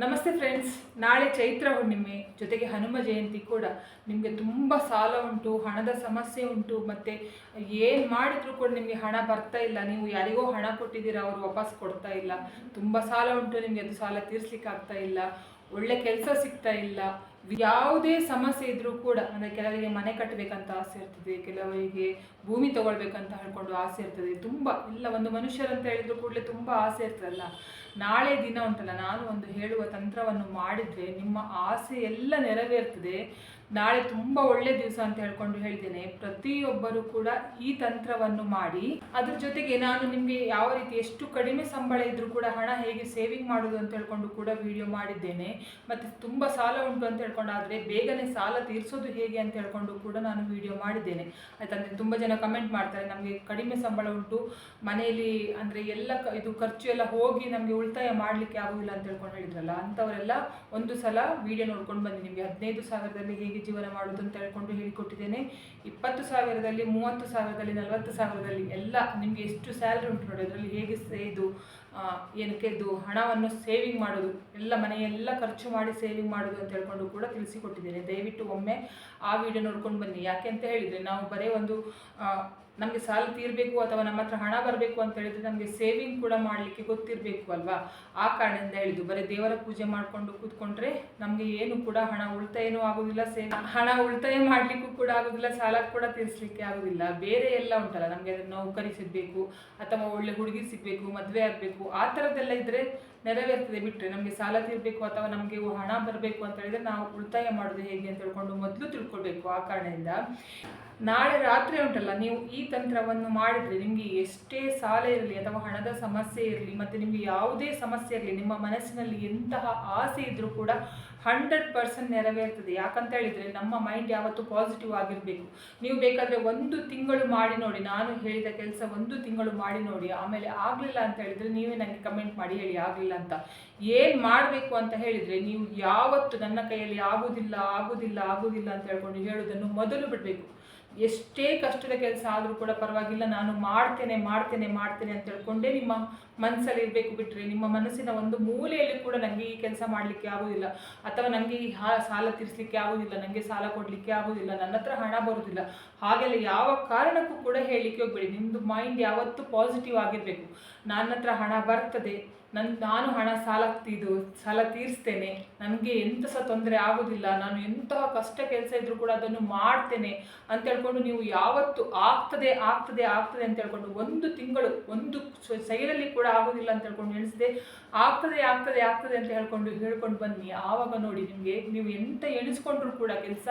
ನಮಸ್ತೆ ಫ್ರೆಂಡ್ಸ್ ನಾಳೆ ಚೈತ್ರ ಹುಣ್ಣಿಮೆ, ಜೊತೆಗೆ ಹನುಮ ಜಯಂತಿ ಕೂಡ. ನಿಮಗೆ ತುಂಬ ಸಾಲ ಉಂಟು, ಹಣದ ಸಮಸ್ಯೆ ಉಂಟು, ಮತ್ತು ಏನು ಮಾಡಿದ್ರು ಕೂಡ ನಿಮಗೆ ಹಣ ಬರ್ತಾ ಇಲ್ಲ. ನೀವು ಯಾರಿಗೋ ಹಣ ಕೊಟ್ಟಿದ್ದೀರಾ, ಅವರು ವಾಪಸ್ ಕೊಡ್ತಾ ಇಲ್ಲ. ತುಂಬ ಸಾಲ ಉಂಟು ನಿಮಗೆ, ಅದು ಸಾಲ ತೀರಿಸ್ಲಿಕ್ಕೆ ಆಗ್ತಾ ಇಲ್ಲ. ಒಳ್ಳೆ ಕೆಲಸ ಸಿಗ್ತಾ ಇಲ್ಲ. ಯಾವುದೇ ಸಮಸ್ಯೆ ಇದ್ರೂ ಕೂಡ ಅಂದರೆ ಕೆಲವರಿಗೆ ಮನೆ ಕಟ್ಟಬೇಕಂತ ಆಸೆ ಇರ್ತದೆ, ಕೆಲವರಿಗೆ ಭೂಮಿ ತಗೊಳ್ಬೇಕಂತ ಹೇಳ್ಕೊಂಡು ಆಸೆ ಇರ್ತದೆ. ತುಂಬ ಎಲ್ಲ ಒಂದು ಮನುಷ್ಯರಂತ ಹೇಳಿದ್ರು ಕೂಡಲೇ ತುಂಬ ಆಸೆ ಇರ್ತದಲ್ಲ. ನಾಳೆ ದಿನ ಉಂಟಲ್ಲ, ನಾನು ಒಂದು ಹೇಳುವ ತಂತ್ರವನ್ನು ಮಾಡಿದರೆ ನಿಮ್ಮ ಆಸೆ ಎಲ್ಲ ನೆರವೇರ್ತದೆ. ನಾಳೆ ತುಂಬ ಒಳ್ಳೆ ದಿವಸ ಅಂತ ಹೇಳ್ಕೊಂಡು ಹೇಳ್ತೇನೆ ಪ್ರತಿಯೊಬ್ಬರು ಕೂಡ ಈ ತಂತ್ರವನ್ನು ಮಾಡಿ, ಅದ್ರ ಜೊತೆಗೆ ನಾನು ನಿಮಗೆ ಯಾವ ರೀತಿ ಎಷ್ಟು ಕಡಿಮೆ ಸಂಬಳ ಇದ್ರೂ ಕೂಡ ಹಣ ಹೇಗೆ ಸೇವಿಂಗ್ ಮಾಡೋದು ಅಂತ ಹೇಳ್ಕೊಂಡು ಕೂಡ ವಿಡಿಯೋ ಮಾಡಿದ್ದೇನೆ. ಮತ್ತು ತುಂಬ ಸಾಲ ಉಂಟು ಅಂತ ಹೇಳ್ಕೊಂಡು, ಆದರೆ ಬೇಗನೆ ಸಾಲ ತೀರಿಸೋದು ಹೇಗೆ ಅಂತ ಹೇಳ್ಕೊಂಡು ಕೂಡ ನಾನು ವಿಡಿಯೋ ಮಾಡಿದ್ದೇನೆ. ಆಯ್ತಂದ್ರೆ ತುಂಬ ಜನ ಕಮೆಂಟ್ ಮಾಡ್ತಾರೆ, ನಮಗೆ ಕಡಿಮೆ ಸಂಬಳ ಉಂಟು, ಮನೆಯಲ್ಲಿ ಅಂದರೆ ಎಲ್ಲ ಇದು ಖರ್ಚು ಎಲ್ಲ ಹೋಗಿ ನಮಗೆ ಉಳಿತಾಯ ಮಾಡಲಿಕ್ಕೆ ಆಗುದಿಲ್ಲ ಅಂತ ಹೇಳ್ಕೊಂಡು ಹೇಳಿದ್ರಲ್ಲ, ಅಂಥವರೆಲ್ಲ ಒಂದು ಸಲ ವಿಡಿಯೋ ನೋಡ್ಕೊಂಡು ಬನ್ನಿ. ನಿಮಗೆ ಹದಿನೈದು ಸಾವಿರದಲ್ಲಿ ಹೇಗೆ ಜೀವನ ಮಾಡೋದು ಅಂತ ಹೇಳ್ಕೊಂಡು ಹೇಳಿಕೊಟ್ಟಿದ್ದೇನೆ. ಇಪ್ಪತ್ತು ಸಾವಿರದಲ್ಲಿ, ಮೂವತ್ತು ಸಾವಿರದಲ್ಲಿ, ನಲವತ್ತು ಸಾವಿರದಲ್ಲಿ ಎಲ್ಲ ನಿಮಗೆ ಎಷ್ಟು ಸ್ಯಾಲ್ರಿ ಉಂಟು ನೋಡಿ, ಅದರಲ್ಲಿ ಹೇಗೆ ಇದು ಏನಕ್ಕೆ ಇದು ಹಣವನ್ನು ಸೇವಿಂಗ್ ಮಾಡೋದು ಎಲ್ಲ ಮನೆಯೆಲ್ಲ ಖರ್ಚು ಮಾಡಿ ಸೇವಿಂಗ್ ಮಾಡೋದು ಅಂತ ಹೇಳ್ಕೊಂಡು ಕೂಡ ತಿಳಿಸಿಕೊಟ್ಟಿದ್ದೇನೆ. ದಯವಿಟ್ಟು ಒಮ್ಮೆ ಆ ವಿಡಿಯೋ ನೋಡ್ಕೊಂಡು ಬನ್ನಿ. ಯಾಕೆ ಅಂತ ಹೇಳಿದರೆ, ನಾವು ಬರೀ ಒಂದು ನಮಗೆ ಸಾಲ ತೀರಬೇಕು ಅಥವಾ ನಮ್ಮ ಹತ್ರ ಹಣ ಬರಬೇಕು ಅಂತ ಹೇಳಿದ್ರೆ ನಮಗೆ ಸೇವಿಂಗ್ ಕೂಡ ಮಾಡಲಿಕ್ಕೆ ಗೊತ್ತಿರಬೇಕು ಅಲ್ವಾ? ಆ ಕಾರಣದಿಂದ ಹೇಳಿದ್ದು. ಬರೀ ದೇವರ ಪೂಜೆ ಮಾಡಿಕೊಂಡು ಕೂತ್ಕೊಂಡ್ರೆ ನಮಗೆ ಏನು ಕೂಡ ಹಣ ಉಳಿತಾಯನೂ ಆಗೋದಿಲ್ಲ ಸೇ ಹಣ ಉಳಿತಾಯ ಮಾಡಲಿಕ್ಕೂ ಕೂಡ ಆಗೋದಿಲ್ಲ, ಸಾಲ ಕೂಡ ತೀರಿಸಲಿಕ್ಕೆ ಆಗೋದಿಲ್ಲ. ಬೇರೆ ಎಲ್ಲ ಉಂಟಲ್ಲ, ನಮಗೆ ನೌಕರಿ ಸಿಗಬೇಕು ಅಥವಾ ಒಳ್ಳೆ ಹುಡುಗಿ ಸಿಗಬೇಕು, ಮದುವೆ ಆಗಬೇಕು, ಆ ಥರದ್ದೆಲ್ಲ ಇದ್ದರೆ ನೆರವೇರ್ತದೆ ಬಿಟ್ಟರೆ ನಮಗೆ ಸಾಲ ತೀರಬೇಕು ಅಥವಾ ನಮಗೆ ಹಣ ಬರಬೇಕು ಅಂತ ಹೇಳಿದ್ರೆ ನಾವು ಉಳಿತಾಯ ಮಾಡೋದು ಹೇಗೆ ಅಂತ ಹೇಳ್ಕೊಂಡು ಮೊದಲು ತಿಳ್ಕೊಳ್ಬೇಕು ಆ ಕಾರಣದಿಂದ. ನಾಳೆ ರಾತ್ರಿ ಉಂಟಲ್ಲ, ನೀವು ಈ ತಂತ್ರವನ್ನು ಮಾಡಿದರೆ ನಿಮಗೆ ಎಷ್ಟೇ ಸಾಲ ಇರಲಿ ಅಥವಾ ಹಣದ ಸಮಸ್ಯೆ ಇರಲಿ ಮತ್ತು ನಿಮಗೆ ಯಾವುದೇ ಸಮಸ್ಯೆ ಇರಲಿ, ನಿಮ್ಮ ಮನಸ್ಸಿನಲ್ಲಿ ಎಂತಹ ಆಸೆ ಇದ್ರೂ ಕೂಡ ಹಂಡ್ರೆಡ್ ಪರ್ಸೆಂಟ್ ನೆರವೇರ್ತದೆ. ಯಾಕಂತ ಹೇಳಿದರೆ ನಮ್ಮ ಮೈಂಡ್ ಯಾವತ್ತೂ ಪಾಸಿಟಿವ್ ಆಗಿರಬೇಕು. ನೀವು ಬೇಕಾದರೆ ಒಂದು ತಿಂಗಳು ಮಾಡಿ ನೋಡಿ, ನಾನು ಹೇಳಿದ ಕೆಲಸ ಒಂದು ತಿಂಗಳು ಮಾಡಿ ನೋಡಿ, ಆಮೇಲೆ ಆಗಲಿಲ್ಲ ಅಂತ ಹೇಳಿದರೆ ನೀವೇ ನನಗೆ ಕಮೆಂಟ್ ಮಾಡಿ ಹೇಳಿ, ಆಗಲಿಲ್ಲ ಅಂತ. ಏನು ಮಾಡಬೇಕು ಅಂತ ಹೇಳಿದರೆ ನೀವು ಯಾವತ್ತು ನನ್ನ ಕೈಯಲ್ಲಿ ಆಗೋದಿಲ್ಲ ಆಗುವುದಿಲ್ಲ ಆಗುವುದಿಲ್ಲ ಅಂತ ಹೇಳ್ಕೊಂಡು ಹೇಳೋದನ್ನು ಮೊದಲು ಬಿಡಬೇಕು. ಎಷ್ಟೇ ಕಷ್ಟದ ಕೆಲಸ ಆದರೂ ಕೂಡ ಪರವಾಗಿಲ್ಲ, ನಾನು ಮಾಡ್ತೇನೆ ಮಾಡ್ತೇನೆ ಮಾಡ್ತೇನೆ ಅಂತ ಹೇಳ್ಕೊಂಡೇ ನಿಮ್ಮ ಮನಸ್ಸಲ್ಲಿ ಇರಬೇಕು ಬಿಟ್ಟರೆ ನಿಮ್ಮ ಮನಸ್ಸಿನ ಒಂದು ಮೂಲೆಯಲ್ಲಿ ಕೂಡ ನನಗೆ ಈ ಕೆಲಸ ಮಾಡಲಿಕ್ಕೆ ಆಗೋದಿಲ್ಲ. ಅಥವಾ ನನಗೆ ಈ ಸಾಲ ತೀರಿಸಲಿಕ್ಕೆ ಆಗೋದಿಲ್ಲ ನನಗೆ ಸಾಲ ಕೊಡಲಿಕ್ಕೆ ಆಗೋದಿಲ್ಲ, ನನ್ನ ಹತ್ರ ಹಣ ಬರೋದಿಲ್ಲ. ಹಾಗೆಲ್ಲ ಯಾವ ಕಾರಣಕ್ಕೂ ಕೂಡ ಹೇಳಲಿಕ್ಕೆ ಹೋಗಬೇಡಿ. ನಿಮ್ಮದು ಮೈಂಡ್ ಯಾವತ್ತೂ ಪಾಸಿಟಿವ್ ಆಗಿರಬೇಕು. ನನ್ನ ಹತ್ರ ಹಣ ಬರ್ತದೆ ನನ್ನ ನಾನು ಹಣ ಸಾಲ ಇದು ಸಾಲ ತೀರಿಸ್ತೇನೆ. ನನಗೆ ಎಂಥ ಸಹ ತೊಂದರೆ ಆಗೋದಿಲ್ಲ. ನಾನು ಎಂತಹ ಕಷ್ಟ ಕೆಲಸ ಇದ್ದರೂ ಕೂಡ ಅದನ್ನು ಮಾಡ್ತೇನೆ ಅಂತ ಹೇಳ್ಕೊಂಡು ನೀವು ಯಾವತ್ತು ಆಗ್ತದೆ ಆಗ್ತದೆ ಆಗ್ತದೆ ಅಂತ ಹೇಳ್ಕೊಂಡು ಒಂದು ತಿಂಗಳು, ಒಂದು ಸೈಡಲ್ಲಿ ಕೂಡ ಆಗೋದಿಲ್ಲ ಅಂತ ಹೇಳ್ಕೊಂಡು ಎಣಿಸಿದೆ, ಆಗ್ತದೆ ಆಗ್ತದೆ ಆಗ್ತದೆ ಅಂತ ಹೇಳ್ಕೊಂಡು ಹೇಳ್ಕೊಂಡು ಬನ್ನಿ. ಆವಾಗ ನೋಡಿ ನಿಮಗೆ, ನೀವು ಎಂತ ಎಣಿಸ್ಕೊಂಡ್ರು ಕೂಡ ಕೆಲಸ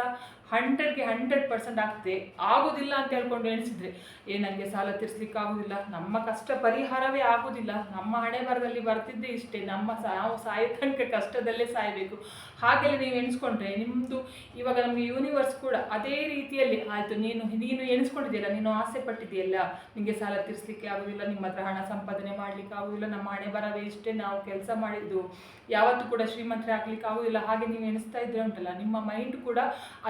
ಹಂಡ್ರೆಡ್ಗೆ ಹಂಡ್ರೆಡ್ ಪರ್ಸೆಂಟ್ ಆಗ್ತದೆ. ಆಗೋದಿಲ್ಲ ಅಂತ ಹೇಳ್ಕೊಂಡು ಎಣಿಸಿದ್ರೆ, ಏ ನನಗೆ ಸಾಲ ತೀರಿಸ್ಲಿಕ್ಕೆ ಆಗೋದಿಲ್ಲ ನಮ್ಮ ಕಷ್ಟ ಪರಿಹಾರವೇ ಆಗೋದಿಲ್ಲ. ನಮ್ಮ ಹಣೆ ಬರದಲ್ಲಿ ಬರ್ತಿದ್ದೆ ಇಷ್ಟೇ. ನಮ್ಮ ನಾವು ಸಾಯೋ ಕಷ್ಟದಲ್ಲೇ ಸಾಯಬೇಕು. ಹಾಗೆಲ್ಲ ನೀವು ಎಣಿಸ್ಕೊಂಡ್ರೆ ನಿಮ್ಮದು ಇವಾಗ ನಮಗೆ ಯೂನಿವರ್ಸ್ ಕೂಡ ಅದೇ ರೀತಿಯಲ್ಲಿ, ಆಯಿತು, ನೀನು ನೀನು ಎಣಿಸ್ಕೊಂಡಿದ್ದೀರಾ ನೀನು ಆಸೆ ಪಟ್ಟಿದೆಯಲ್ಲ ನಿಮಗೆ ಸಾಲ ತೀರಿಸ್ಲಿಕ್ಕೆ ಆಗೋದಿಲ್ಲ. ನಿಮ್ಮ ಹತ್ರ ಹಣ ಸಂಪಾದನೆ ಮಾಡ್ಲಿಕ್ಕೆ ಆಗೋದಿಲ್ಲ. ನಮ್ಮ ಹಣೆ ಬರವೇ ಇಷ್ಟೇ. ನಾವು ಕೆಲಸ ಮಾಡಿದ್ದು ಯಾವತ್ತೂ ಕೂಡ ಶ್ರೀಮಂತರೇ ಆಗ್ಲಿಕ್ಕೆ ಆಗೋದಿಲ್ಲ. ಹಾಗೆ ನೀವು ಎಣಿಸ್ತಾ ಇದ್ರೆ ಉಂಟಲ್ಲ, ನಿಮ್ಮ ಮೈಂಡ್ ಕೂಡ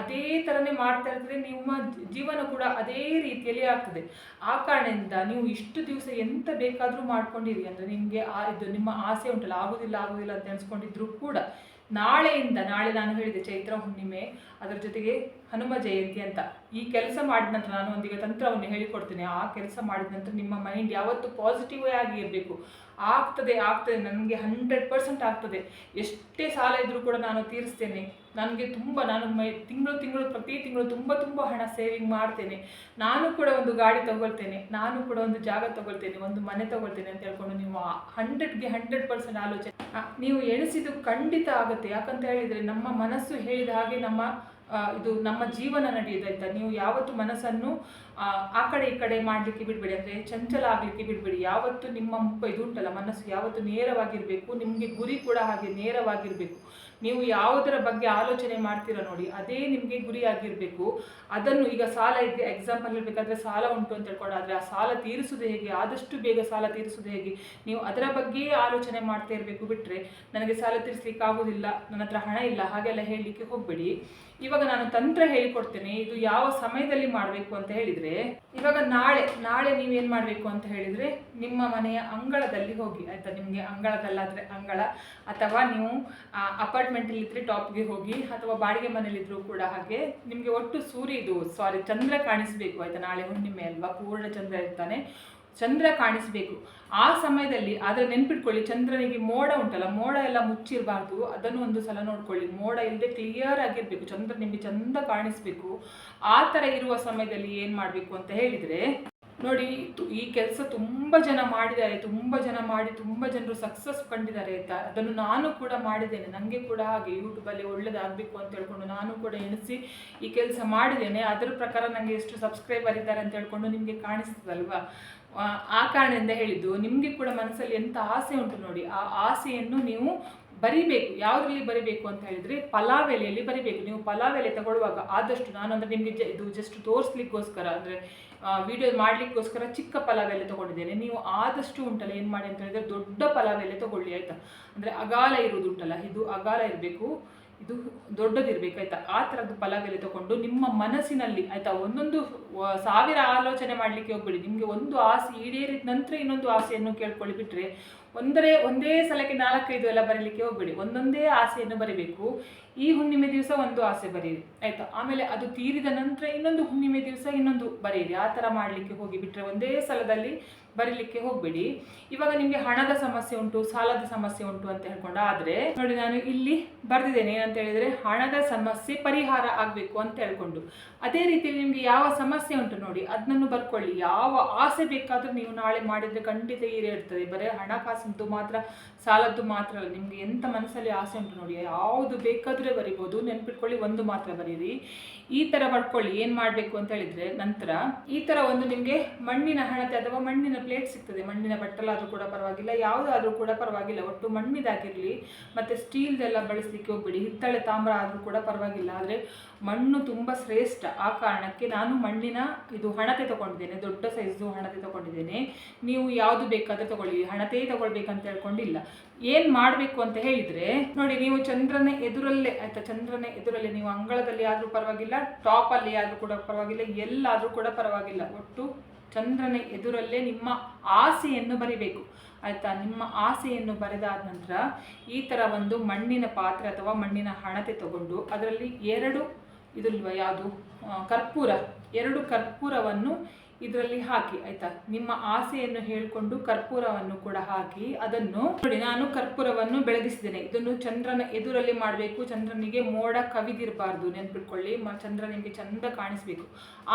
ಅದೇ ಥರನೇ ಮಾಡ್ತಾ ಇರ್ತದೆ, ನಿಮ್ಮ ಜೀವನ ಕೂಡ ಅದೇ ರೀತಿಯಲ್ಲಿ ಆಗ್ತದೆ. ಆ ಕಾರಣದಿಂದ ನೀವು ಇಷ್ಟು ದಿವಸ ಎಂತ ಬೇಕಾದರೂ ಮಾಡ್ಕೊಂಡಿರಿ ಅಂದರೆ ನಿಮಗೆ ಆ, ಇದು ನಿಮ್ಮ ಆಸೆ ಉಂಟಲ್ಲ, ಆಗೋದಿಲ್ಲ ಆಗೋದಿಲ್ಲ ಅಂತ ಅನ್ಸ್ಕೊಂಡಿದ್ರು ಕೂಡ ನಾಳೆಯಿಂದ, ನಾಳೆ ನಾನು ಹೇಳಿದೆ ಚೈತ್ರ ಹುಣ್ಣಿಮೆ, ಅದರ ಜೊತೆಗೆ ಹನುಮ ಜಯಂತಿ ಅಂತ. ಈ ಕೆಲಸ ಮಾಡಿದ ನಂತರ ನಾನು ಒಂದೀಗ ತಂತ್ರವನ್ನು ಹೇಳಿಕೊಡ್ತೇನೆ. ಆ ಕೆಲಸ ಮಾಡಿದ ನಂತರ ನಿಮ್ಮ ಮೈಂಡ್ ಯಾವತ್ತು ಪಾಸಿಟಿವ್ ಆಗಿ ಇರಬೇಕು ಆಗ್ತದೆ ಆಗ್ತದೆ. ನನಗೆ ಹಂಡ್ರೆಡ್ ಪರ್ಸೆಂಟ್ ಆಗ್ತದೆ. ಎಷ್ಟೇ ಸಾಲ ಇದ್ರೂ ಕೂಡ ನಾನು ತೀರಿಸ್ತೇನೆ. ನನಗೆ ತುಂಬ, ನಾನು ಮೈ, ತಿಂಗಳು ತಿಂಗಳು, ಪ್ರತಿ ತಿಂಗಳು ತುಂಬ ತುಂಬ ಹಣ ಸೇವಿಂಗ್ ಮಾಡ್ತೇನೆ. ನಾನು ಕೂಡ ಒಂದು ಗಾಡಿ ತಗೊಳ್ತೇನೆ. ನಾನು ಕೂಡ ಒಂದು ಜಾಗ ತಗೊಳ್ತೇನೆ. ಒಂದು ಮನೆ ತಗೊಳ್ತೇನೆ ಅಂತ ಹೇಳ್ಕೊಂಡು ನೀವು ಹಂಡ್ರೆಡ್ಗೆ ಹಂಡ್ರೆಡ್ ಪರ್ಸೆಂಟ್ ಆಲೋಚನೆ. ನೀವು ಎಣಿಸಿದ್ದು ಖಂಡಿತ ಆಗುತ್ತೆ. ಯಾಕಂತ ಹೇಳಿದರೆ ನಮ್ಮ ಮನಸ್ಸು ಹೇಳಿದ ಹಾಗೆ ನಮ್ಮ ಇದು ನಮ್ಮ ಜೀವನ ನಡೆಯೋದಾಯ್ತಾ ನೀವು ಯಾವತ್ತು ಮನಸ್ಸನ್ನು ಆ, ಕಡೆ ಈ ಕಡೆ ಮಾಡಲಿಕ್ಕೆ ಬಿಡಬೇಡಿ ಅಂದರೆ ಚಂಚಲ ಆಗಲಿಕ್ಕೆ ಬಿಡಬೇಡಿ. ಯಾವತ್ತು ನಿಮ್ಮ ಮುಖ ಇದು ಉಂಟಲ್ಲ ಮನಸ್ಸು ಯಾವತ್ತು ನೇರವಾಗಿರಬೇಕು ನಿಮಗೆ ಗುರಿ ಕೂಡ ಹಾಗೆ ನೇರವಾಗಿರಬೇಕು. ನೀವು ಯಾವುದರ ಬಗ್ಗೆ ಆಲೋಚನೆ ಮಾಡ್ತೀರಾ ನೋಡಿ ಅದೇ ನಿಮಗೆ ಗುರಿಯಾಗಿರಬೇಕು ಅದನ್ನು ಈಗ ಸಾಲ ಇದೆ ಎಕ್ಸಾಂಪಲ್ ಹೇಳಬೇಕಾದ್ರೆ ಸಾಲ ಉಂಟು ಅಂತ ಹೇಳ್ಕೊಂಡಾದ್ರೆ ಆ ಸಾಲ ತೀರಿಸೋದು ಹೇಗೆ ಆದಷ್ಟು ಬೇಗ ಸಾಲ ತೀರಿಸೋದು ಹೇಗೆ ನೀವು ಅದರ ಬಗ್ಗೆಯೇ ಆಲೋಚನೆ ಮಾಡ್ತಾ ಇರಬೇಕು ಬಿಟ್ಟರೆ ನನಗೆ ಸಾಲ ತೀರಿಸಲಿಕ್ಕೆ ಆಗೋದಿಲ್ಲ ನನ್ನ ಹತ್ರ ಹಣ ಇಲ್ಲ ಹಾಗೆಲ್ಲ ಹೇಳಲಿಕ್ಕೆ ಹೋಗಬೇಡಿ. ಇವಾಗ ನಾನು ತಂತ್ರ ಹೇಳಿಕೊಡ್ತೇನೆ, ಇದು ಯಾವ ಸಮಯದಲ್ಲಿ ಮಾಡಬೇಕು ಅಂತ ಹೇಳಿದರೆ, ಇವಾಗ ನಾಳೆ ನಾಳೆ ನೀವೇನು ಮಾಡಬೇಕು ಅಂತ ಹೇಳಿದರೆ, ನಿಮ್ಮ ಮನೆಯ ಅಂಗಳದಲ್ಲಿ ಹೋಗಿ, ಆಯಿತಾ ನಿಮಗೆ ಅಂಗಳದಲ್ಲಾದರೆ ಅಂಗಳ, ಅಥವಾ ನೀವು ಅಪಾರ್ಟ್ಮೆಂಟಲ್ಲಿದ್ದರೆ ಟಾಪ್ಗೆ ಹೋಗಿ, ಅಥವಾ ಬಾಡಿಗೆ ಮನೆಯಲ್ಲಿದ್ದರೂ ಕೂಡ ಹಾಗೆ, ನಿಮಗೆ ಒಟ್ಟು ಸೂರ್ಯ ಇದು ಸಾರಿ ಚಂದ್ರ ಕಾಣಿಸಬೇಕು, ಆಯಿತಾ ನಾಳೆ ಹುಣ್ಣಿಮೆ ಅಲ್ವಾ, ಪೂರ್ಣ ಚಂದ್ರ ಇರ್ತಾನೆ ಚಂದ್ರ ಕಾಣಿಸಬೇಕು. ಆ ಸಮಯದಲ್ಲಿ ಆದರೆ ನೆನ್ಪಿಟ್ಕೊಳ್ಳಿ, ಚಂದ್ರನಿಗೆ ಮೋಡ ಉಂಟಲ್ಲ, ಮೋಡ ಎಲ್ಲ ಮುಚ್ಚಿರಬಾರ್ದು. ಅದನ್ನು ಒಂದು ಸಲ ನೋಡ್ಕೊಳ್ಳಿ. ಮೋಡ ಇಲ್ಲದೆ ಕ್ಲಿಯರ್ ಆಗಿರಬೇಕು. ಚಂದ್ರ ನಿಮಗೆ ಚಂದ ಕಾಣಿಸ್ಬೇಕು. ಆ ಥರ ಇರುವ ಸಮಯದಲ್ಲಿ ಏನು ಮಾಡಬೇಕು ಅಂತ ಹೇಳಿದರೆ, ನೋಡಿ ಈ ಕೆಲಸ ತುಂಬ ಜನ ಮಾಡಿದ್ದಾರೆ, ತುಂಬ ಜನ ಮಾಡಿ, ತುಂಬ ಜನರು ಸಕ್ಸಸ್ ಕಂಡಿದ್ದಾರೆ ಅಂತ. ಅದನ್ನು ನಾನು ಕೂಡ ಮಾಡಿದ್ದೇನೆ. ನನಗೆ ಕೂಡ ಹಾಗೆ ಯೂಟ್ಯೂಬಲ್ಲಿ ಒಳ್ಳೇದಾಗಬೇಕು ಅಂತ ಹೇಳ್ಕೊಂಡು ನಾನು ಕೂಡ ಎಣಿಸಿ ಈ ಕೆಲಸ ಮಾಡಿದ್ದೇನೆ. ಅದರ ಪ್ರಕಾರ ನನಗೆ ಎಷ್ಟು ಸಬ್ಸ್ಕ್ರೈಬರ್ ಇದ್ದಾರೆ ಅಂತ ಹೇಳ್ಕೊಂಡು ನಿಮಗೆ ಕಾಣಿಸ್ತದಲ್ವಾ? ಆ, ಕಾರಣದಿಂದ ಹೇಳಿದ್ದು ನಿಮಗೆ ಕೂಡ ಮನಸ್ಸಲ್ಲಿ ಎಂಥ ಆಸೆ ಉಂಟು ನೋಡಿ ಆ ಆಸೆಯನ್ನು ನೀವು ಬರಿಬೇಕು ಯಾವುದರಲ್ಲಿ ಬರಿಬೇಕು ಅಂತ ಹೇಳಿದ್ರೆ ಪಲಾವ್ ಎಲೆಯಲ್ಲಿ ಬರಿಬೇಕು. ನೀವು ಪಲಾವ್ ಎಲೆ ತಗೊಳ್ಳುವಾಗ ಆದಷ್ಟು ನಾನು ಅಂದರೆ ನಿಮಗೆ ಇದು ಜಸ್ಟ್ ತೋರಿಸ್ಲಿಕ್ಕೋಸ್ಕರ ಅಂದರೆ ವಿಡಿಯೋ ಮಾಡಲಿಕ್ಕೋಸ್ಕರ ಚಿಕ್ಕ ಪಲಾವ್ ಎಲೆ ತಗೊಂಡಿದ್ದೇನೆ. ನೀವು ಆದಷ್ಟು ಉಂಟಲ್ಲ ಏನು ಮಾಡಿ ಅಂತ ಹೇಳಿದ್ರೆ ದೊಡ್ಡ ಪಲಾವ್ ಎಲೆ ತಗೊಳ್ಳಿ ಆಯಿತಾ? ಅಂದರೆ ಅಗಾಲ ಇರುವುದು ಉಂಟಲ್ಲ ಇದು ಅಗಾಲ ಇರಬೇಕು ಇದು ದೊಡ್ಡದಿರಬೇಕು ಆಯಿತಾ? ಆ ಥರದ್ದು ಪಲಾವ್ ಎಲೆ ತಗೊಂಡು ನಿಮ್ಮ ಮನಸ್ಸಿನಲ್ಲಿ ಆಯಿತಾ ಒಂದೊಂದು ಸಾವಿರ ಆಲೋಚನೆ ಮಾಡಲಿಕ್ಕೆ ಹೋಗ್ಬೇಡಿ. ನಿಮಗೆ ಒಂದು ಆಸೆ ಈಡೇರಿದ ನಂತರ ಇನ್ನೊಂದು ಆಸೆಯನ್ನು ಕೇಳ್ಕೊಳ್ಳಿ ಬಿಟ್ರೆ ಒಂದರೇ ಒಂದೇ ಸಲಕ್ಕೆ ನಾಲ್ಕೈದು ಎಲ್ಲ ಬರೀಲಿಕ್ಕೆ ಹೋಗ್ಬೇಡಿ. ಒಂದೊಂದೇ ಆಸೆಯನ್ನು ಬರಿಬೇಕು. ಈ ಹುಣ್ಣಿಮೆ ದಿವಸ ಒಂದು ಆಸೆ ಬರೀರಿ. ಆಯಿತಾ? ಆಮೇಲೆ ಅದು ತೀರಿದ ನಂತರ ಇನ್ನೊಂದು ಹುಣ್ಣಿಮೆ ದಿವಸ ಇನ್ನೊಂದು ಬರೀರಿ. ಆ ಥರ ಮಾಡಲಿಕ್ಕೆ ಹೋಗಿ ಬಿಟ್ರೆ ಒಂದೇ ಸಲದಲ್ಲಿ ಬರೀಲಿಕ್ಕೆ ಹೋಗ್ಬೇಡಿ. ಇವಾಗ ನಿಮಗೆ ಹಣದ ಸಮಸ್ಯೆ ಉಂಟು, ಸಾಲದ ಸಮಸ್ಯೆ ಉಂಟು ಅಂತ ಹೇಳ್ಕೊಂಡು ಆದರೆ, ನೋಡಿ ನಾನು ಇಲ್ಲಿ ಬರೆದಿದ್ದೇನೆ ಏನಂತ ಹೇಳಿದ್ರೆ ಹಣದ ಸಮಸ್ಯೆ ಪರಿಹಾರ ಆಗಬೇಕು ಅಂತ ಹೇಳ್ಕೊಂಡು. ಅದೇ ರೀತಿ ನಿಮಗೆ ಯಾವ ಸಮಸ್ಯೆ ಉಂಟು ನೋಡಿ ಅದನ್ನು ಬರ್ಕೊಳ್ಳಿ. ಯಾವ ಆಸೆ ಬೇಕಾದ್ರೂ ನೀವು ನಾಳೆ ಮಾಡಿದ್ರೆ ಖಂಡಿತ ಈರೇರ್ತದೆ ಬರೀ ಹಣಕಾಸಿದ್ದು ಮಾತ್ರ, ಸಾಲದ್ದು ಮಾತ್ರ ಅಲ್ಲ. ನಿಮ್ಗೆ ಎಂತ ಮನಸ್ಸಲ್ಲಿ ಆಸೆ ಉಂಟು ನೋಡಿ, ಯಾವುದು ಬೇಕಾದ್ರೆ ಬರಿಬೋದು. ನೆನ್ಪಿಟ್ಕೊಳ್ಳಿ, ಒಂದು ಮಾತ್ರ ಬರೀರಿ. ಈ ತರ ಬರ್ಕೊಳ್ಳಿ. ಏನ್ ಮಾಡ್ಬೇಕು ಅಂತ ಹೇಳಿದ್ರೆ, ನಂತರ ಈ ತರ ಒಂದು ನಿಮ್ಗೆ ಮಣ್ಣಿನ ಹಣತೆ ಅಥವಾ ಮಣ್ಣಿನ ಪ್ಲೇಟ್ ಸಿಗ್ತದೆ. ಮಣ್ಣಿನ ಬಟ್ಟಲಾದ್ರೂ ಕೂಡ ಪರವಾಗಿಲ್ಲ, ಯಾವುದಾದ್ರೂ ಕೂಡ ಪರವಾಗಿಲ್ಲ. ಒಟ್ಟು ಮಣ್ಣಿದಾಗಿರ್ಲಿ, ಮತ್ತೆ ಸ್ಟೀಲ್ದೆಲ್ಲ ಬಳಸಲಿಕ್ಕೆ ಹೋಗ್ಬೇಡಿ. ಹಿತ್ತಳೆ ತಾಮ್ರ ಆದ್ರೂ ಕೂಡ ಪರವಾಗಿಲ್ಲ. ಆದ್ರೆ ಮಣ್ಣು ತುಂಬಾ ಶ್ರೇಷ್ಠ. ಆ ಕಾರಣಕ್ಕೆ ನಾನು ಮಣ್ಣಿನ ಇದು ಹಣತೆ ತಗೊಂಡಿದ್ದೇನೆ, ದೊಡ್ಡ ಸೈಜು ಹಣತೆ ತಗೊಂಡಿದ್ದೇನೆ. ನೀವು ಯಾವುದು ಬೇಕಾದ್ರೆ ತಗೊಳ್ಳಿ ಹಣತೆ ತಗೊಳ್ಬೇಕಂತ ಹೇಳ್ಕೊಂಡಿಲ್ಲ. ಏನ್ ಮಾಡಬೇಕು ಅಂತ ಹೇಳಿದ್ರೆ, ನೋಡಿ ನೀವು ಚಂದ್ರನ ಎದುರಲ್ಲೇ, ಆಯ್ತಾ, ಚಂದ್ರನ ಎದುರಲ್ಲೇ, ನೀವು ಅಂಗಳದಲ್ಲಿ ಆದ್ರೂ ಪರವಾಗಿಲ್ಲ ಟಾಪ್ ಅಲ್ಲಿ ಆದ್ರೂ ಕೂಡ ಪರವಾಗಿಲ್ಲ, ಎಲ್ಲಾದ್ರೂ ಕೂಡ ಪರವಾಗಿಲ್ಲ. ಒಟ್ಟು ಚಂದ್ರನ ಎದುರಲ್ಲೇ ನಿಮ್ಮ ಆಸೆಯನ್ನು ಬರಿಬೇಕು. ಆಯ್ತಾ, ನಿಮ್ಮ ಆಸೆಯನ್ನು ಬರೆದಾದ ನಂತರ ಈ ತರ ಒಂದು ಮಣ್ಣಿನ ಪಾತ್ರೆ ಅಥವಾ ಮಣ್ಣಿನ ಹಣತೆ ತಗೊಂಡು, ಅದರಲ್ಲಿ ಎರಡು ಇದಿಲ್ವಾ ಯಾವುದು? ಕರ್ಪೂರ. ಎರಡು ಕರ್ಪೂರವನ್ನು ಇದರಲ್ಲಿ ಹಾಕಿ, ಆಯ್ತಾ? ನಿಮ್ಮ ಆಸೆಯನ್ನು ಹೇಳಿಕೊಂಡು ಕರ್ಪೂರವನ್ನು ಕೂಡ ಹಾಕಿ, ಅದನ್ನು ನೋಡಿ, ನಾನು ಕರ್ಪೂರವನ್ನು ಬೆಳಗಿಸಿದ್ದೇನೆ. ಇದನ್ನು ಚಂದ್ರನ ಎದುರಲ್ಲಿ ಮಾಡಬೇಕು. ಚಂದ್ರನಿಗೆ ಮೋಡ ಕವಿದಿರಬಾರ್ದು. ನೆನ್ಪಿಟ್ಕೊಳ್ಳಿ ಚಂದ್ರ ನಿಮಗೆ ಚಂದ ಕಾಣಿಸ್ಬೇಕು.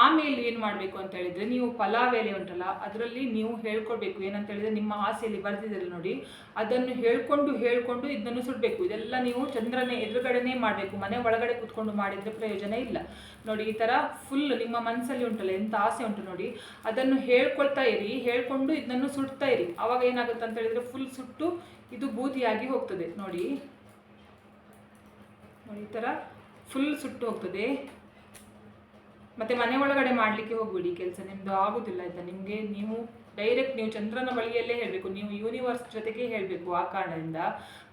ಆಮೇಲೆ ಏನು ಮಾಡಬೇಕು ಅಂತ ಹೇಳಿದ್ರೆ, ನೀವು ಪಲಾವ್ ಎಲೆ ಉಂಟಲ್ಲ, ಅದರಲ್ಲಿ ನೀವು ಹೇಳ್ಕೊಳ್ಬೇಕು ಏನಂತ ಹೇಳಿದ್ರೆ ನಿಮ್ಮ ಆಸೆಯಲ್ಲಿ ಬರ್ದಿದ್ದೀರಿ ನೋಡಿ, ಅದನ್ನು ಹೇಳ್ಕೊಂಡು ಹೇಳ್ಕೊಂಡು ಇದನ್ನು ಸುಡಬೇಕು. ಇದೆಲ್ಲ ನೀವು ಚಂದ್ರನ ಎದುರುಗಡೆನೇ ಮಾಡಬೇಕು. ಮನೆ ಒಳಗಡೆ ಕೂತ್ಕೊಂಡು ಮಾಡಿದ್ರೆ ಪ್ರಯೋಜನ ಇಲ್ಲ. ನೋಡಿ, ಈ ಥರ ಫುಲ್ ನಿಮ್ಮ ಮನಸ್ಸಲ್ಲಿ ಉಂಟಲ್ಲ, ಎಂತ ಆಸೆ ಉಂಟು ನೋಡಿ ಅದನ್ನು ಹೇಳ್ಕೊಳ್ತಾ ಇರಿ, ಹೇಳ್ಕೊಂಡು ಇದನ್ನು ಸುಡ್ತಾ ಇರಿ. ಅವಾಗ ಏನಾಗುತ್ತೆ ಅಂತ ಹೇಳಿದ್ರೆ ಫುಲ್ ಸುಟ್ಟು ಇದು ಬೂದಿಯಾಗಿ ಹೋಗ್ತದೆ. ನೋಡಿ. ನೋಡಿ ಈ ಥರ ಫುಲ್ ಸುಟ್ಟು ಹೋಗ್ತದೆ. ಮತ್ತೆ ಮನೆ ಒಳಗಡೆ ಮಾಡಲಿಕ್ಕೆ ಹೋಗ್ಬಿಡಿ ಕೆಲಸ. ನಿಮ್ದು ಆಗುದಿಲ್ಲ ಆಯ್ತಾ? ನಿಮಗೆ ನೀವು ಡೈರೆಕ್ಟ್ ನೀವು ಚಂದ್ರನ ಬಳಿಯಲ್ಲೇ ಹೇಳಬೇಕು. ನೀವು ಯೂನಿವರ್ಸ್ ಜೊತೆಗೆ ಹೇಳಬೇಕು ಆ ಕಾರಣದಿಂದ.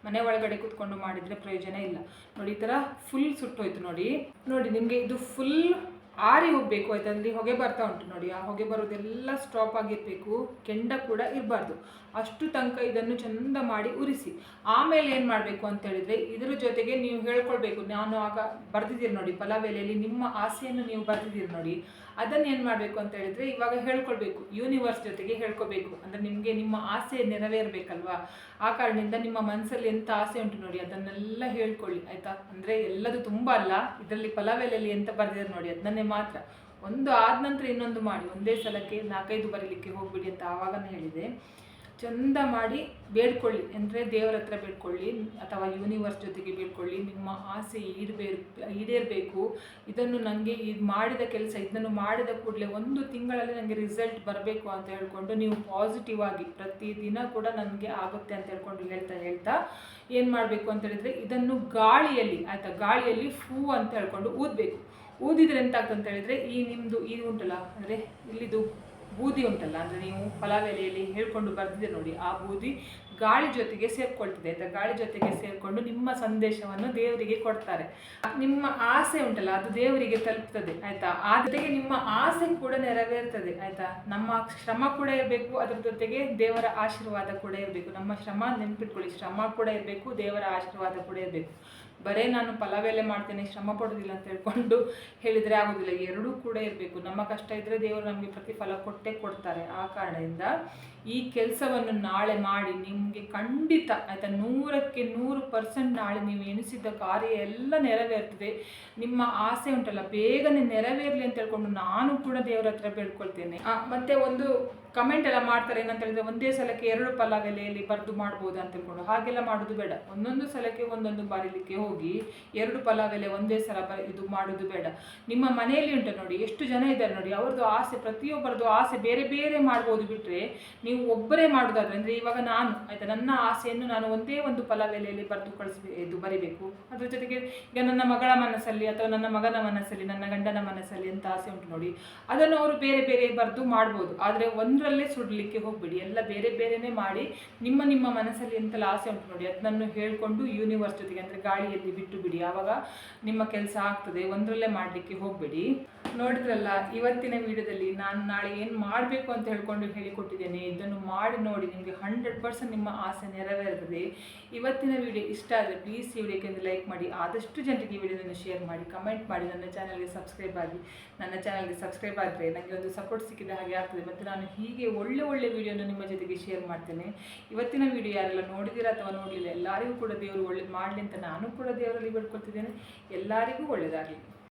ಮನೆ ಒಳಗಡೆ ಕೂತ್ಕೊಂಡು ಮಾಡಿದ್ರೆ ಪ್ರಯೋಜನ ಇಲ್ಲ. ನೋಡಿ ಈ ಥರ ಫುಲ್ ಸುಟ್ಟೋಯ್ತು ನೋಡಿ. ನೋಡಿ ನಿಮಗೆ ಇದು ಫುಲ್ ಆರಿ ಹೋಗಬೇಕು ಆಯ್ತಾ ಅಲ್ಲಿ ಹೊಗೆ ಬರ್ತಾ ಉಂಟು ನೋಡಿ, ಆ ಹೊಗೆ ಬರೋದೆಲ್ಲ ಸ್ಟಾಪ್ ಆಗಿರಬೇಕು, ಕೆಂಡ ಕೂಡ ಇರಬಾರ್ದು. ಅಷ್ಟು ತನಕ ಇದನ್ನು ಚಂದ ಮಾಡಿ ಉರಿಸಿ. ಆಮೇಲೆ ಏನು ಮಾಡಬೇಕು ಅಂತ ಹೇಳಿದ್ರೆ, ಇದರ ಜೊತೆಗೆ ನೀವು ಹೇಳ್ಕೊಳ್ಬೇಕು, ನಾನು ಆಗ ಬರ್ದಿದ್ದೀರಿ ನೋಡಿ, ಪಲಾವ್ ಎಲೆಯಲ್ಲಿ ನಿಮ್ಮ ಆಸೆಯನ್ನು ನೀವು ಬರ್ದಿದ್ದೀರಿ ನೋಡಿ ಅದನ್ನು ಏನು ಮಾಡಬೇಕು ಅಂತ ಹೇಳಿದ್ರೆ ಇವಾಗ ಹೇಳ್ಕೊಳ್ಬೇಕು ಯೂನಿವರ್ಸ್ ಜೊತೆಗೆ ಹೇಳ್ಕೊಬೇಕು ಅಂದರೆ ನಿಮಗೆ ನಿಮ್ಮ ಆಸೆ ನೆರವೇರಬೇಕಲ್ವಾ? ಆ ಕಾರಣದಿಂದ ನಿಮ್ಮ ಮನಸ್ಸಲ್ಲಿ ಎಂಥ ಆಸೆ ಉಂಟು ನೋಡಿ, ಅದನ್ನೆಲ್ಲ ಹೇಳ್ಕೊಳ್ಳಿ, ಆಯ್ತಾ? ಅಂದರೆ ಎಲ್ಲದು ತುಂಬ ಅಲ್ಲ, ಇದರಲ್ಲಿ ಪಲಾವ್ ಎಲೆಯಲ್ಲಿ ಎಂತ ಬರೆದಿದೆ ನೋಡಿ, ಅದನ್ನೇ ಮಾತ್ರ. ಒಂದು ಆದ ನಂತರ ಇನ್ನೊಂದು ಮಾಡಿ, ಒಂದೇ ಸಲಕ್ಕೆ ನಾಲ್ಕೈದು ಬರೀಲಿಕ್ಕೆ ಹೋಗ್ಬಿಡಿ ಅಂತ ಆವಾಗನೇ ಹೇಳಿದೆ. ಚಂದ ಮಾಡಿ ಬೇಡ್ಕೊಳ್ಳಿ, ಅಂದರೆ ದೇವರ ಹತ್ರ ಬೇಡ್ಕೊಳ್ಳಿ, ಅಥವಾ ಯೂನಿವರ್ಸ್ ಜೊತೆಗೆ ಬೇಡ್ಕೊಳ್ಳಿ, ನಿಮ್ಮ ಆಸೆ ಈಡಬೇಕು ಈಡೇರಬೇಕು. ಇದನ್ನು ನನಗೆ ಇದು ಮಾಡಿದ ಕೆಲಸ, ಇದನ್ನು ಮಾಡಿದ ಕೂಡಲೇ ಒಂದು ತಿಂಗಳಲ್ಲಿ ನನಗೆ ರಿಸಲ್ಟ್ ಬರಬೇಕು ಅಂತ ಹೇಳ್ಕೊಂಡು ನೀವು ಪಾಸಿಟಿವ್ ಆಗಿ ಪ್ರತಿದಿನ ಕೂಡ ನನಗೆ ಆಗುತ್ತೆ ಅಂತ ಹೇಳ್ಕೊಂಡು ಹೇಳ್ತಾ ಹೇಳ್ತಾ ಏನು ಮಾಡಬೇಕು ಅಂತ ಹೇಳಿದರೆ ಇದನ್ನು ಗಾಳಿಯಲ್ಲಿ, ಆಯಿತಾ, ಗಾಳಿಯಲ್ಲಿ ಫೂ ಅಂತ ಹೇಳ್ಕೊಂಡು ಊದಬೇಕು. ಊದಿದ್ರೆ ಎಂತಾಗ್ತಂತ ಹೇಳಿದ್ರೆ ಈ ನಿಮ್ಮದು ಇದು ಉಂಟಲ್ಲ, ಅಂದರೆ ಇಲ್ಲಿದು ಬೂದಿ ಉಂಟಲ್ಲ, ಅಂದರೆ ನೀವು ಪಲಾವ್ ಎಲೆಯಲ್ಲಿ ಹೇಳ್ಕೊಂಡು ಬರ್ದಿದೆ ನೋಡಿ, ಆ ಬೂದಿ ಗಾಳಿ ಜೊತೆಗೆ ಸೇರ್ಕೊಳ್ತದೆ. ಆಯಿತಾ ಗಾಳಿ ಜೊತೆಗೆ ಸೇರಿಕೊಂಡು ನಿಮ್ಮ ಸಂದೇಶವನ್ನು ದೇವರಿಗೆ ಕೊಡ್ತಾರೆ. ನಿಮ್ಮ ಆಸೆ ಉಂಟಲ್ಲ, ಅದು ದೇವರಿಗೆ ತಲುಪ್ತದೆ, ಆಯಿತಾ? ಆ ಜೊತೆಗೆ ನಿಮ್ಮ ಆಸೆ ಕೂಡ ನೆರವೇರ್ತದೆ, ಆಯಿತಾ? ನಮ್ಮ ಶ್ರಮ ಕೂಡ ಇರಬೇಕು, ಅದ್ರ ಜೊತೆಗೆ ದೇವರ ಆಶೀರ್ವಾದ ಕೂಡ ಇರಬೇಕು. ನಮ್ಮ ಶ್ರಮ ನೆನಪಿಟ್ಕೊಳ್ಳಿ, ಶ್ರಮ ಕೂಡ ಇರಬೇಕು, ದೇವರ ಆಶೀರ್ವಾದ ಕೂಡ ಇರಬೇಕು. ಬರೇ ನಾನು ಫಲವೇಲೆ ಮಾಡ್ತೇನೆ, ಶ್ರಮ ಪಡೋದಿಲ್ಲ ಅಂತ ಹೇಳ್ಕೊಂಡು ಹೇಳಿದರೆ ಆಗೋದಿಲ್ಲ. ಎರಡೂ ಕೂಡ ಇರಬೇಕು. ನಮ್ಮ ಕಷ್ಟ ಇದ್ದರೆ ದೇವರು ನಮಗೆ ಪ್ರತಿಫಲ ಕೊಟ್ಟೇ ಕೊಡ್ತಾರೆ. ಆ ಕಾರಣದಿಂದ ಈ ಕೆಲಸವನ್ನು ನಾಳೆ ಮಾಡಿ ನಿಮಗೆ ಖಂಡಿತ ಆಯಿತಾ ನೂರಕ್ಕೆ ನೂರು ಪರ್ಸೆಂಟ್ ನಾಳೆ ನೀವು ಎಣಿಸಿದ್ದ ಕಾರ್ಯ ಎಲ್ಲ ನೆರವೇರ್ತದೆ. ನಿಮ್ಮ ಆಸೆ ಉಂಟಲ್ಲ, ಬೇಗನೆ ನೆರವೇರಲಿ ಅಂತ ಹೇಳ್ಕೊಂಡು ನಾನು ಕೂಡ ದೇವರ ಹತ್ರ ಬೇಡ್ಕೊಳ್ತೇನೆ. ಮತ್ತೆ ಒಂದು ಕಮೆಂಟ್ ಎಲ್ಲ ಮಾಡ್ತಾರೆ ಏನಂತ ಹೇಳಿದ್ರೆ ಒಂದೇ ಸಲಕ್ಕೆ ಎರಡು ಪಲಾವೆಲೆಯಲ್ಲಿ ಬರೆದು ಮಾಡ್ಬೋದು ಅಂತ ಹೇಳ್ಕೊಂಡು. ಹಾಗೆಲ್ಲ ಮಾಡೋದು ಬೇಡ. ಒಂದೊಂದು ಸಲಕ್ಕೆ ಒಂದೊಂದು ಬರೀಲಿಕ್ಕೆ ಹೋಗಿ ಎರಡು ಪಲಾವೆಲೆ ಒಂದೇ ಸಲ ಬ, ಇದು ಮಾಡೋದು ಬೇಡ. ನಿಮ್ಮ ಮನೆಯಲ್ಲಿ ಉಂಟು ನೋಡಿ, ಎಷ್ಟು ಜನ ಇದ್ದಾರೆ ನೋಡಿ, ಅವ್ರದ್ದು ಆಸೆ, ಪ್ರತಿಯೊಬ್ಬರದ್ದು ಆಸೆ ಬೇರೆ ಬೇರೆ ಮಾಡ್ಬೋದು ಬಿಟ್ಟರೆ ನೀವು ಒಬ್ಬರೇ ಮಾಡೋದಾದ್ರೆ, ಅಂದರೆ ಇವಾಗ ನಾನು, ಆಯಿತಾ, ನನ್ನ ಆಸೆಯನ್ನು ನಾನು ಒಂದೇ ಒಂದು ಪಲಾವೆಲೆಯಲ್ಲಿ ಬರೆದು ಕಳಿಸ್ಬೇ, ಇದು ಬರಿಬೇಕು. ಅದ್ರ ಜೊತೆಗೆ ಈಗ ನನ್ನ ಮಗಳ ಮನಸ್ಸಲ್ಲಿ ಅಥವಾ ನನ್ನ ಮಗನ ಮನಸ್ಸಲ್ಲಿ, ನನ್ನ ಗಂಡನ ಮನಸ್ಸಲ್ಲಿ ಅಂತ ಆಸೆ ಉಂಟು ನೋಡಿ, ಅದನ್ನು ಅವರು ಬೇರೆ ಬೇರೆ ಬರೆದು ಮಾಡ್ಬೋದು. ಆದರೆ ಒಂದರಲ್ಲೇ ಸುಡಲಿಕ್ಕೆ ಹೋಗಬೇಡಿ. ಎಲ್ಲ ಬೇರೆ ಬೇರೆನೇ ಮಾಡಿ ನಿಮ್ಮ ನಿಮ್ಮ ಮನಸ್ಸಲ್ಲಿ ಎಂತೆಲ್ಲ ಆಸೆ ಉಂಟು ನೋಡಿ, ಅದನ್ನು ಹೇಳಿಕೊಂಡು ಯೂನಿವರ್ಸ್ ಜೊತೆಗೆ ಅಂದರೆ ಗಾಳಿಯಲ್ಲಿ ಬಿಟ್ಟು ಬಿಡಿ. ಆವಾಗ ನಿಮ್ಮ ಕೆಲಸ ಆಗ್ತದೆ, ಒಂದರಲ್ಲೇ ಮಾಡಲಿಕ್ಕೆ ಹೋಗಬೇಡಿ. ನೋಡಿದ್ರಲ್ಲ, ಇವತ್ತಿನ ವಿಡಿಯೋದಲ್ಲಿ ನಾನು ನಾಳೆ ಏನು ಮಾಡಬೇಕು ಅಂತ ಹೇಳ್ಕೊಂಡು ಹೇಳಿಕೊಟ್ಟಿದ್ದೇನೆ. ಇದನ್ನು ಮಾಡಿ ನೋಡಿ, ನಿಮಗೆ ಹಂಡ್ರೆಡ್ ಪರ್ಸೆಂಟ್ ನಿಮ್ಮ ಆಸೆ ನೆರವೇರ್ತದೆ. ಇವತ್ತಿನ ವಿಡಿಯೋ ಇಷ್ಟ ಆದರೆ ಪ್ಲೀಸ್ ಈ ವಿಡಿಯೋಕ್ಕೆ ಲೈಕ್ ಮಾಡಿ. ಆದಷ್ಟು ಜನರಿಗೆ ಈ ವಿಡಿಯೋವನ್ನು ಶೇರ್ ಮಾಡಿ ಕಮೆಂಟ್ ಮಾಡಿ, ನನ್ನ ಚಾನಲ್ಗೆ ಸಬ್ಸ್ಕ್ರೈಬ್ ಆಗಿ. ನನ್ನ ಚಾನಲ್ಗೆ ಸಬ್ಸ್ಕ್ರೈಬ್ ಆದರೆ ನನಗೆ ಒಂದು ಸಪೋರ್ಟ್ ಸಿಕ್ಕಿದ ಹಾಗೆ ಆಗ್ತದೆ. ಮತ್ತು ನಾನು ಹೀಗೆ ಒಳ್ಳೆ ಒಳ್ಳೆ ವಿಡಿಯೋನ ನಿಮ್ಮ ಜೊತೆಗೆ ಶೇರ್ ಮಾಡ್ತೇನೆ. ಇವತ್ತಿನ ವಿಡಿಯೋ ಯಾರೆಲ್ಲ ನೋಡಿದ್ದೀರಾ ಅಥವಾ ನೋಡಲಿಲ್ಲ, ಎಲ್ಲರಿಗೂ ಕೂಡ ದೇವರು ಒಳ್ಳೇದು ಮಾಡಲಿ ಅಂತ ನಾನು ಕೂಡ ದೇವರಲ್ಲಿ ಬಿಡ್ಕೊಳ್ತಿದ್ದೇನೆ. ಎಲ್ಲರಿಗೂ ಒಳ್ಳೆಯದಾಗಲಿ